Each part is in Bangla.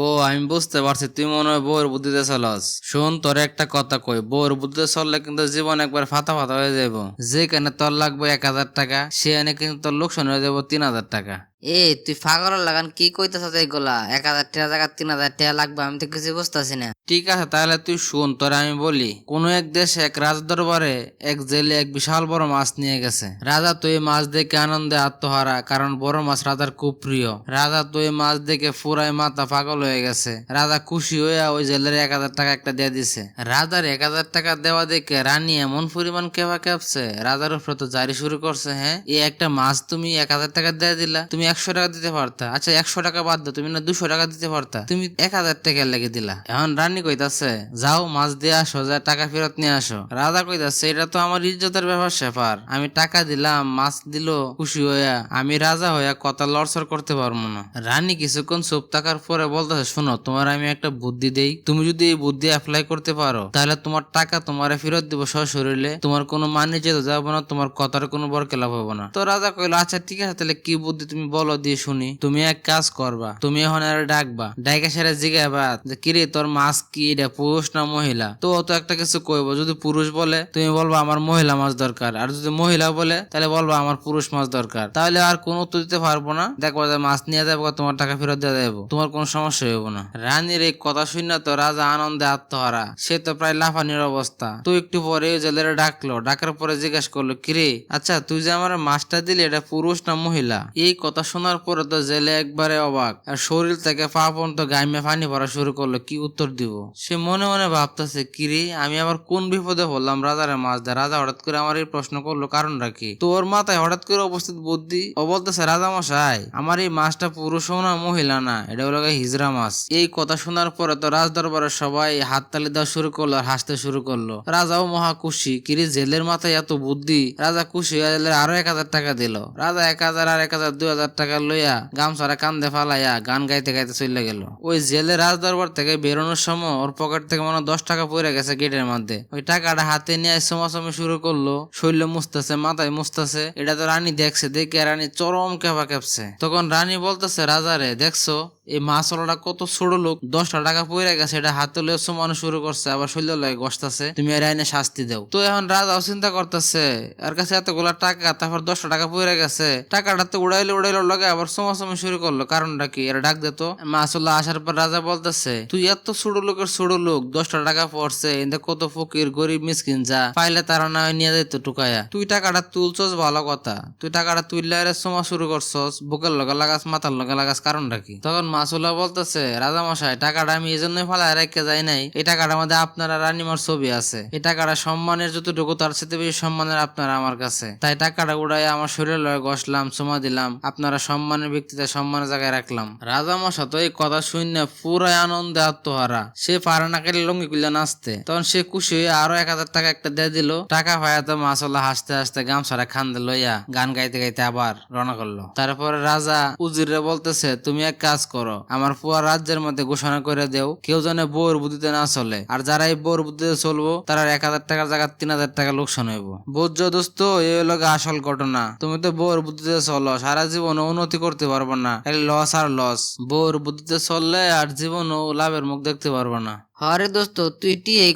ও, আমি বুঝতে পারছি, তুই মনে হয় বউর বুদ্ধিতে চলস। শোন, তোর একটা কথা কই বউর বুদ্ধিতে চললে কিন্তু জীবন একবার ফাতা ফাতা হয়ে যাব যেখানে তোর লাগবে এক হাজার টাকা, সেখানে কিন্তু তোর লোকসান হয়ে যাব তিন হাজার টাকা। এ, তুই পাগল লাগান, কি কইতেছ এগুলা? এক হাজার টাকা জায়গা, তিন হাজার টাকা লাগবে, আমি তো কিছু বুঝতেছি না। ঠিক আছে, তাহলে তুই শুন, তোর আমি বলি। কোন এক দেশে, এক রাজ দরবারে এক জেলে এক বিশাল বড় মাছ নিয়ে গেছে। রাজা তো এই মাছ দেখে আনন্দে আত্মহারা, কারণ বড় মাছ রাজার খুব প্রিয়। রাজা তো এই মাছ দেখে ফুরাই মাথা পাগল হয়ে গেছে। রাজা খুশি হয়ে ওই জেলের এক হাজার টাকা একটা দিয়ে দিছে। রাজার এক হাজার টাকা দেওয়া দেখে রানী এমন পরিমাণ কেবা কেপছে, রাজার উপরে তো জারি শুরু করছে হ্যাঁ? এই একটা মাছ তুমি এক হাজার টাকা দিয়ে দিলা, তুমি একশো টাকা দিতে পারতা। আচ্ছা একশো টাকা বাদ দাও, তুমি না দুশো টাকা দিতে পারতা। তুমি এক হাজার টাকা লেগে দিলা। এখন রানী কইতাছে, যাও মাছ দিয়ে আসো, যা টাকা ফেরত নিয়ে আসো। রাজা কইতাছে, এটা তো আমার ইজ্জতের ব্যাপার সেপার আমি টাকা দিলাম, মাছ দিল, খুশি হইয়া। আমি রাজা হইয়া কথা লড়সড় করতে পারব না। রানী কিছুক্ষণ চুপ থাকার পরে বলতেছে, শোনো, তোমার আমি একটা বুদ্ধি দেই। তুমি যদি এই বুদ্ধি অ্যাপ্লাই করতে পারো, তাহলে তোমার টাকা তোমার ফেরত দিব সশরীরে। তোমার কোনো মানে যেতে যাব না, তোমার কথার কোনো বরকে লাভ হব না। তো রাজা কইলো আচ্ছা ঠিক আছে, তাহলে কি বুদ্ধি তুমি বলো? দিয়ে শুনি। তুমি এক কাজ করবা, তুমি এখন আর ডাকবা, ডাইকা সেরা জিগাবা যে, কিরে, তোর মাছ কি? এটা পুরুষ না মহিলা? তো অত একটা কিছু কইবো, যদি পুরুষ বলে, তুমি বলবা, আমার মহিলা মাছ দরকার। আর যদি মহিলা বলে, তাহলে বলবা, আমার পুরুষ মাছ দরকার। তাহলে আর কোনো উত্তর দিতে পারব না। দেখব যে মাছ নিয়ে যাব, তোমার টাকা ফেরত দিয়ে দেবো তোমার কোনো সমস্যা হইব না। রানীর এই কথা শুনে তো রাজা আনন্দে আত্মহারা। সে তো প্রায় লাফানির অবস্থা। তো একটু পরে জেলের ডাকলো। ডাকার পরে জিজ্ঞাসা করল, কিরে আচ্ছা তুই যে আমার মাছটা দিলি, এটা পুরুষ না মহিলা? এই কথা শোনার পরে তো জেলে একবারে অবাক। আর শরীর থেকে পা পর্যন্ত গাইমে পানি ভরা শুরু করল, কি উত্তর দিব? সে মনে মনে ভাবতেছে, কিরে, আমি আবার কোন বিপদে পড়লাম রাজারে মাছ দেয় রাজা হঠাৎ করে আমার এই প্রশ্ন করল, কারণটা কি? তোর মাথায় হঠাৎ করে উপস্থিত বুদ্ধি? ও বলতেছে, রাজা মশাই, আমার এই মাছটা পুরুষও না মহিলা না, এটা হলো হিজড়া মাছ। এই কথা শোনার পরে তো রাজ দরবারে সবাই হাততালি দেওয়া শুরু করল আর হাসতে শুরু করল। রাজাও মহা খুশি, কিরে, জেলের মাথায় এত বুদ্ধি? রাজা খুশি হয়ে জেলের আরও এক হাজার টাকা দিল। রাজা এক হাজার আর এক হাজার দুই হাজার টাকা লইয়া গামছারা কান্দে ফালাইয়া গান গাইতে গাইতে চলে গেল। ওই জেলে রাজ দরবার থেকে বেরোনোর সময় ওর পকেট থেকে মনে দশ টাকা পড়ে গেছে গেটের মধ্যে। ওই টাকাটা হাতে নিয়ে সমাসমে শুরু করল। শৈল্য মুছতেছে, মাথায় মুছতেছে। এটা তো রানী দেখছে, দেখে রানী চরম কেপা কেপছে। তখন রানী বলতেছে রাজারে দেখছ? এই মাছলাটা কত ছোট লোক, দশটা টাকা পড়ে গেছে, এটা হাতে লয়ে সমানো শুরু করছে, আবার শৈল্য লয়ে গসতেছে, তুমি এর আইনে শাস্তি দাও। তো এখন রাজাও চিন্তা করতেছে আর কাছে এতগুলা টাকা, তারপর দশটা টাকা পড়ে গেছে, টাকাটা তো উড়াইলো উড়াইলো, লগে আবার সমাসমে শুরু করল, কারণটা কি? এরা ডাক দিত মাছুল্লাহ আসার পর রাজা বলতেছে, তুই এত ছোট লোকের ছোট লোক, দশটা টাকা পড়ছে এতে কত ফকির, গরিব, মিসকিন যা, পাইলে তারা না নিয়ে যেত টুকায়া। তুই টাকাটা তুলছস ভালো কথা, তুই টাকাটা তুললে সময় শুরু করছস, বুকের লগে লাগাস, মাথার লগে লাগাস, কারণটা কি? তখন মাসুল্লাহ বলতেছে রাজা মশাই টাকাটা আমি এই জন্যই ফালায় রেখে যাই নাই। এই টাকাটার মধ্যে আপনারা রানিমার ছবি আছে। এই টাকাটা সম্মানের যতটুকু, তার সাথে বেশি সম্মানের আপনারা আমার কাছে। তাই টাকাটা উড়াই আমার শরীরে লয়ে গসলাম চুমা দিলাম, আপনারা সম্মানের ব্যক্তিতে সম্মানের জায়গায় রাখলাম। রাজা মশা তো এই কথা শুনে পুরাই আনন্দে আত্মহারা। সে পারে না কেটে লঙ্গি কুলে নাচতে। তখন সে খুশি হয়ে আরও এক হাজার টাকা একটা দিয়ে দিল। টাকা পায়া তো মাসাল্লাহ হাসতে হাসতে গামছাড়া খান্দে লইয়া গান গাইতে গাইতে আবার রওনা করল। তারপরে রাজা উজিরে বলতেছে, তুমি এক কাজ করো আমার পুয়া রাজ্যের মধ্যে ঘোষণা করে দেও, কেউ যেন বউর বুদ্ধিতে না চলে। আর যারা এই বউর বুদ্ধিতে চলবো তারা এক হাজার টাকার জায়গায় তিন হাজার টাকা লোকসান হইব। বুঝছ দোস্ত এই হলো আসল ঘটনা। তুমি তো বউর বুদ্ধিতে চলো, সারা জীবন উন্নতি করতে পারব না। লস আর লস বউর বুদ্ধিতে চললে আর জীবন ও লাভের মুখ দেখতে পারব না। হরে দোস্ত, তুই টি এই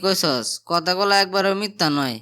কথাগুলো একবারও মিথ্যা নয়।